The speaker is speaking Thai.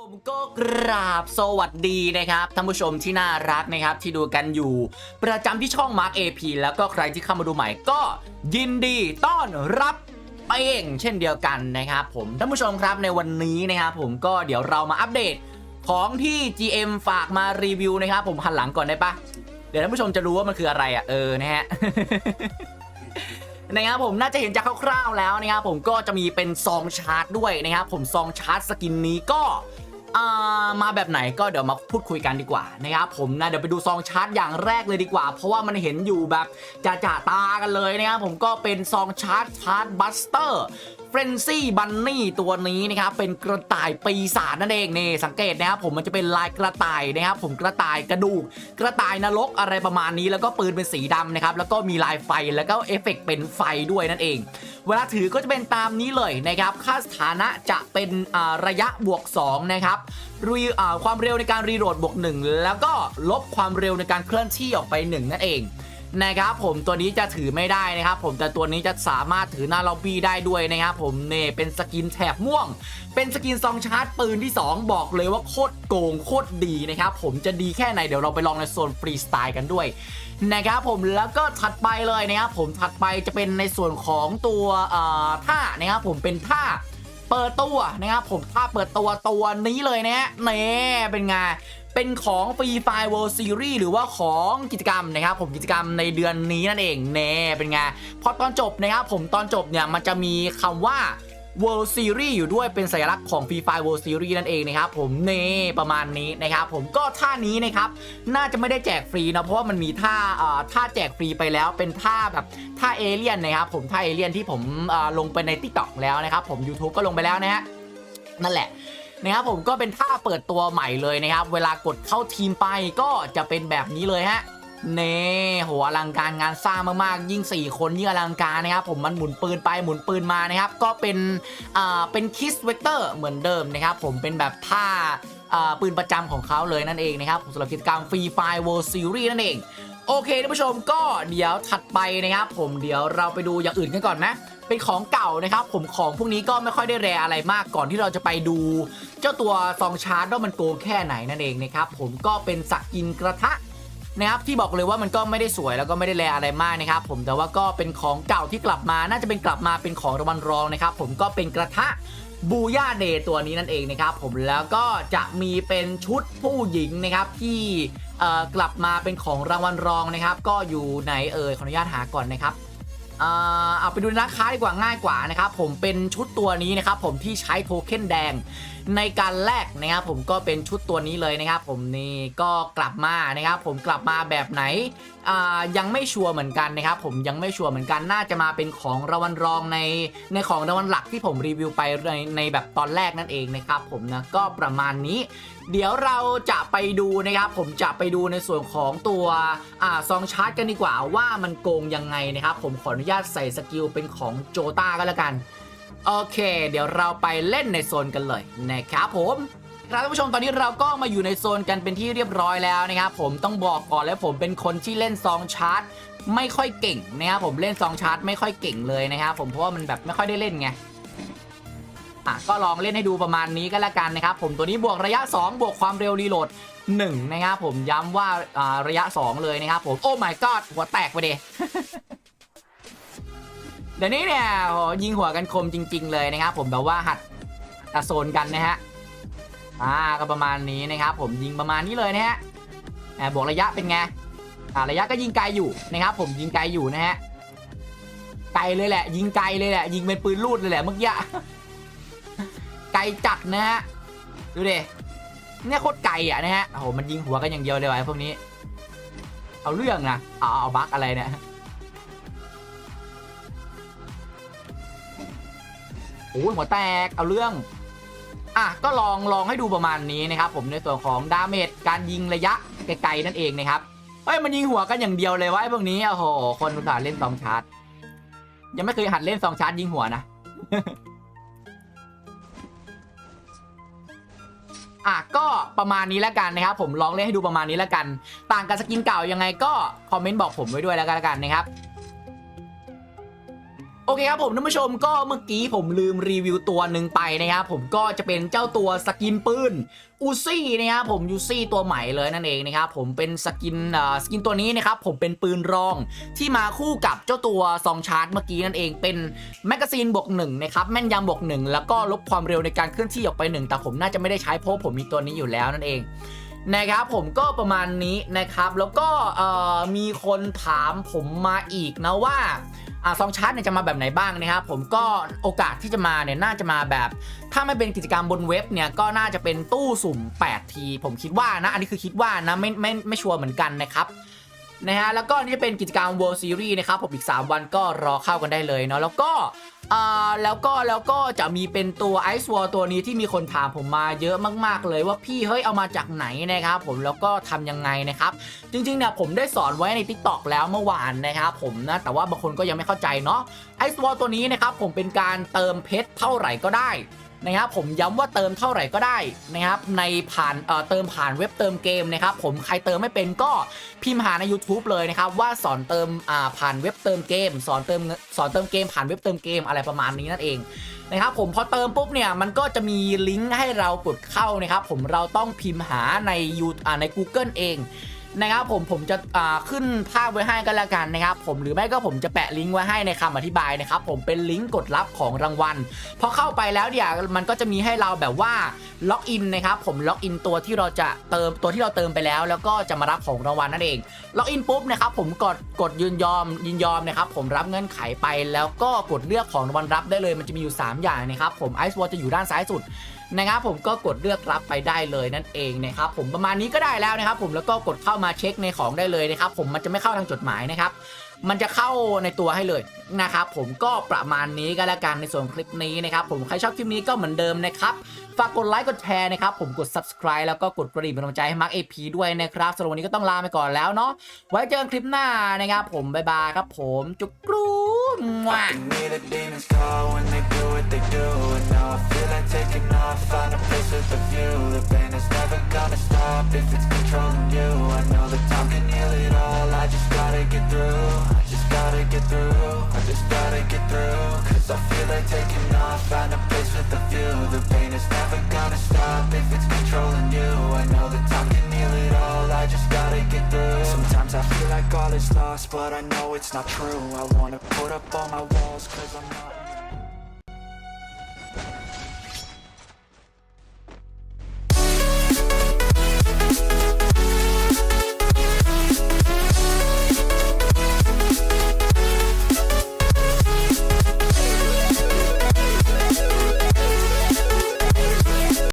ผมก็กราบสวัสดีนะครับท่านผู้ชมที่น่ารักนะครับ ที่ดูกันอยู่ ประจำที่ช่อง Mark AP แล้วก็ใครที่เข้ามาดูใหม่ก็ยินดีต้อนรับไปเองเช่นเดียวกันนะครับผมท่านผู้ชมครับในวันนี้นะครับผมก็เดี๋ยวเรามาอัปเดตของที่ GM ฝากมารีวิวนะครับผมหันหลังก่อนได้ปะเดี๋ยวท่านผู้ชมจะรู้ว่ามันคืออะไรอะเออนะฮะ นะครับผมน่าจะเห็นจากคร่าวๆแล้วนะครับผมก็จะมีเป็นซองชาร์จด้วยนะครับผมซองชาร์จสกินนี้ก็มาแบบไหนก็เดี๋ยวมาพูดคุยกันดีกว่านะครับผมนะเดี๋ยวไปดูซองชาร์จอย่างแรกเลยดีกว่า เพราะว่ามันเห็นอยู่แบบจะจะตากันเลยนะครับผมก็เป็นซองชาร์จชาร์จบัสเตอร์ เฟรนซี่บันนี่ตัวนี้นะครับเป็นกระต่ายปีศาจนั่นเองนี่สังเกตนะครับผมมันจะเป็นลายกระต่ายนะครับผมกระต่ายกระดูก กระต่ายนรกอะไรประมาณนี้ แล้วก็ปืนเป็นสีดำนะครับแล้วก็มีลายไฟแล้วก็เอฟเฟกต์เป็นไฟด้วยนั่นเอง เวลาถือก็จะเป็นตามนี้เลยนะครับค่าสถานะจะเป็นระยะบวก 2 นะครับรีความเร็วในการรีโหลดบวก 1 แล้วก็ลบความเร็วในการเคลื่อนที่ออกไป 1 นั่นเอง นะครับผมตัวนี้จะถือไม่ได้นะครับผมแต่ตัวนี้จะสามารถถือหน้าล็อบบี้ได้ด้วยนะครับผมเน่เป็นสกินแถบม่วง เป็นสกินซองชาร์จปืนที่ 2 บอกเลยว่าโคตรโกงโคตรดีนะครับผมจะดีแค่ไหนเดี๋ยวเราไปลองในโซนฟรีสไตล์กันด้วยนะครับผมแล้วก็ถัดไปเลยนะครับผมถัดไปจะเป็นในส่วนของตัวเอ่อท่านะครับผมเป็นท่าเปิดตัวนะครับผมท่าเปิดตัวตัวนี้เลยนะฮะเน่เป็นไง เป็นของฟรีไฟ World Series หรือว่าของกิจกรรมนะครับ ผมกิจกรรมในเดือนนี้นั่นเองเน่เป็นไงพอตอนจบนะครับผมตอนจบเนี่ยมันจะมีคำว่า World Series อยู่ด้วยเป็นสัญลักษณ์ของ Free Fire World Series นั่นเองนะครับผมเน่ประมาณนี้นะครับผมก็ท่านี้นะครับน่าจะไม่ได้แจกฟรีนะเพราะว่ามันมีท่าเอ่อท่าแจกฟรีไปแล้วเป็นท่าแบบท่าเอเลี่ยนนะครับผมท่าเอเลี่ยนที่ผมเอ่อลงไปใน TikTok แล้วนะครับผม YouTube ก็ลงไปแล้วนะฮะนั่นแหละ นะครับผมก็เป็นท่าเปิดตัวใหม่เลยนะครับ เวลากดเข้าทีมไปก็จะเป็นแบบนี้เลยฮะเน่โหอลังการงานสร้างมากๆ ยิ่ง 4 คนยิ่งอลังการนะครับผมมันหมุนปืนไปหมุนปืนมานะครับ ก็เป็นอ่าเป็นคิสเวกเตอร์เหมือนเดิมนะครับ ผมเป็นแบบท่าอ่าปืนประจำของเขาเลยนั่นเองนะครับสำหรับกิจกรรมฟรีไฟ World Series นั่นเอง โอเคท่านผู้ชมก็เดี๋ยวถัดไปนะครับ ผมเดี๋ยวเราไปดูอย่างอื่นกันก่อนไหม เป็นของเก่านะครับผมของพวกนี้ก็ไม่ค่อยได้แรอะไรมากก่อนที่เราจะไปดู เจ้าตัวซองชาร์จว่ามันโกงแค่ไหนนั่นเองนะครับผมก็เป็นสักกินกระทะนะครับที่บอกเลยว่ามันก็ไม่ได้สวยแล้วก็ไม่ได้แลอะไรมากนะครับผมแต่ว่าก็เป็นของเก่าที่กลับมาน่าจะเป็นกลับมาเป็นของรางวัลรองนะครับผมก็เป็นกระทะบูย่าเดย์ตัวนี้นั่นเองนะครับผมแล้วก็จะมีเป็นชุดผู้หญิงนะครับที่เออกลับมาเป็นของรางวัลรองนะครับ ก็อยู่ไหนเอ่ยขออนุญาตหาก่อนนะครับ เอาไปดูนร้านค้าดีกว่าง่ายกว่านะครับผมเป็นชุดตัวนี้นะครับผมที่ใช้โทเค็นแดงในการแลกนะครับผมก็เป็นชุดตัวนี้เลยนะครับผมนี่ก็กลับมานะครับผมกลับมาแบบไหนยังไม่ชัวร์เหมือนกันนะครับผมยังไม่ชัวร์เหมือนกันน่าจะมาเป็นของรางวัลรองในในของรางวัลหลักที่ผมรีวิวไปในในแบบตอนแรกนั่นเองนะครับผมนะก็ประมาณนี้ เดี๋ยวเราจะไปดูนะครับผมจะไปดูในส่วนของตัวอซองชาร์จกันดีกว่าว่ามันโกงยังไงนะครับผมขออนุญาตใส่สกิลเป็นของโจต้าก็แล้วกัน โอเค เดี๋ยวเราไปเล่นในโซนกันเลยนะครับผมครับท่านผู้ชมตอนนี้เราก็มาอยู่ในโซนกันเป็นที่เรียบร้อยแล้วนะครับผมต้องบอกก่อนเลยผมเป็นคนที่เล่นซองชาร์จไม่ค่อยเก่งนะครับผมเล่นซองชาร์จไม่ค่อยเก่งเลยนะครับผมเพราะว่ามันแบบไม่ค่อยได้เล่นไงอะก็ลองเล่นให้ดูประมาณนี้ก็แล้วกันนะครับผมตัวนี้บวกระยะ 2 บวกความเร็วรีโหลด1นะครับผมย้ำว่าอ่าระยะ 2 เลยนะครับผมโอ้ my god หัวแตกไปเดเดี๋ยวนี้เนี่ยโหยิงหัวกันคมจริง ๆ เลยนะครับผมแบบว่าหัดตะโซนกันนะฮะอ่าก็ประมาณนี้นะครับผมยิงประมาณนี้เลยนะฮะแหมบวกระยะเป็นไงอ่าระยะก็ยิงไกลอยู่นะครับผมยิงไกลอยู่นะฮะไกลเลยแหละ ยิงไกลเลยแหละ ยิงเป็นปืนลูดเลยแหละเมื่อกี้ไกลจัดนะฮะดูดิเนี่ยโคตรไกลอะนะฮะโอ้โหมันยิงหัวกันอย่างเดียวเลยวะไอ้พวกนี้ เอาเรื่องนะเอาเอาบั๊กอะไรเนี่ย โอ้หัวแตกเอาเรื่อง อะก็ลองลองให้ดูประมาณนี้นะครับ ผมในส่วนของดาเมจการยิงระยะไกลๆนั่นเองนะครับเฮ้ยมันยิงหัวกันอย่างเดียวเลยวะไอ้พวกนี้โอ้โหคนอุตส่าห์เล่นซองชาร์จยังไม่เคยหัดเล่นซองชาร์จยิงหัวนะอะก็ประมาณนี้แล้วกันนะครับ ผมลองเล่นให้ดูประมาณนี้แล้วกัน ต่างกับสกินเก่ายังไงก็คอมเมนต์บอกผมไว้ด้วยแล้วกันนะครับ อเคครับผมท่านผู้ชมก็เมื่อกี้ผมลืมรีวิวตัวหนึ่งไปนะครับผมก็จะเป็นเจ้าตัวสกินปืนอูซี่นะครับผมยูซี่ตัวใหม่เลยนั่นเองนะครับผมเป็นสกินอ่าสกินตัวนี้นะครับผมเป็นปืนรองที่มาคู่กับเจ้าตัวซองชาร์จเมื่อกี้นั่นเองเป็นแมกกาซีนบวกหนึ่งนะครับแม่นยำบวกหนึ่งแล้วก็ลบความเร็วในการเคลื่อนที่ออกไปหนึ่งแต่ผมน่าจะไม่ได้ใช้เพราะผมมีตัวนี้อยู่แล้วนั่นเองนะครับผมก็ประมาณนี้นะครับแล้วก็มีคนถามผมมาอีกนะว่า อ่าซองชาร์ตเนี่ยจะมาแบบไหนบ้างนะครับผมก็โอกาสที่จะมาเนี่ยน่าจะมาแบบ ถ้าไม่เป็นกิจกรรมบนเว็บเนี่ยก็น่าจะเป็นตู้สุ่ม 8 ที ผมคิดว่านะ อันนี้คือคิดว่านะไม่ไม่ไม่ชัวร์เหมือนกันนะครับนะฮะแล้วก็นี่จะเป็นกิจกรรม World Series นะครับผมอีก 3 วันก็รอเข้ากันได้เลยเนาะแล้วก็ อ่าแล้วก็แล้วก็จะมีเป็นตัวไอซ์วอลตัวนี้ที่มีคนถามผมมาเยอะมาก ๆ เลยว่าพี่เฮ้ยเอามาจากไหนนะครับผมแล้วก็ทำยังไงนะครับ จริงๆเนี่ยผมได้สอนไว้ใน TikTok แล้วเมื่อวานนะครับผมนะแต่ว่าบางคนก็ยังไม่เข้าใจเนาะไอซ์วอลตัวนี้นะครับผมเป็นการเติมเพชรเท่าไหร่ก็ได้ นะครับผมย้ำว่าเติมเท่าไหร่ก็ได้นะครับในผ่านเอ่อเติมผ่านเว็บเติมเกมนะครับผมใครเติมไม่เป็นก็พิมพ์หาใน YouTube เลยนะครับว่าสอนเติมอ่าผ่านเว็บเติมเกม สอนเติมเงินสอนเติมเกมผ่านเว็บเติมเกมอะไรประมาณนี้นั่นเองนะครับผมพอเติมปุ๊บเนี่ยมันก็จะมีลิงก์ให้เรากดเข้านะครับผมเราต้องพิมพ์หาในยูอ่าใน Google เอง นะครับผมผมจะขึ้นภาพไว้ให้ก็แล้วกันนะครับผมหรือไม่ก็ผมจะแปะลิงก์ไว้ให้ในคำอธิบายนะครับผมเป็นลิงก์กดรับของรางวัลพอเข้าไปแล้วเนี่ยวมันก็จะมีให้เราแบบว่าล็อกอินนะครับผมล็อกอินตัวที่เราจะเติมตัวที่เราเติมไปแล้ว แล้วก็จะมารับของรางวัลนั่นเองล็อกอินปุ๊บนะครับผมกดกดยืนยอมยินยอมนะครับผมรับเงื่อนไขไปแล้วก็กดเลือกของรางวัลรับได้เลยมันจะมีอยู่ 3 อย่างนะครับผมไอซ์วอลจะอยู่ด้านซ้ายสุด นะครับผมก็กดเลือกรับไปได้เลยนั่นเองนะครับผมประมาณนี้ก็ได้แล้วนะครับผมแล้วก็กดเข้ามาเช็คในของได้เลยนะครับผมมันจะไม่เข้าทางจดหมายนะครับ มันจะเข้าในตัวให้เลยนะครับผมก็ประมาณนี้ก็แล้วกันในส่วนคลิปนี้นะครับผมใครชอบคลิปนี้ก็เหมือนเดิมนะครับฝากกดไลค์กดแชร์นะครับผมกด subscribe แล้วก็กดกระดิ่งเป็นกำลังใจให้มาร์คเอพีด้วยนะครับสำหรับวันนี้ก็ต้องลาไปก่อนแล้วเนาะไว้เจอกันคลิปหน้านะครับผมบ๊ายบายครับผมจุกรูมั่ I feel like taking off, find a place with a view. The pain is never gonna stop if it's controlling you. I know that time can heal it all, I just gotta get through. Sometimes I feel like all is lost, but I know it's not true. I wanna put up all my walls cause I'm not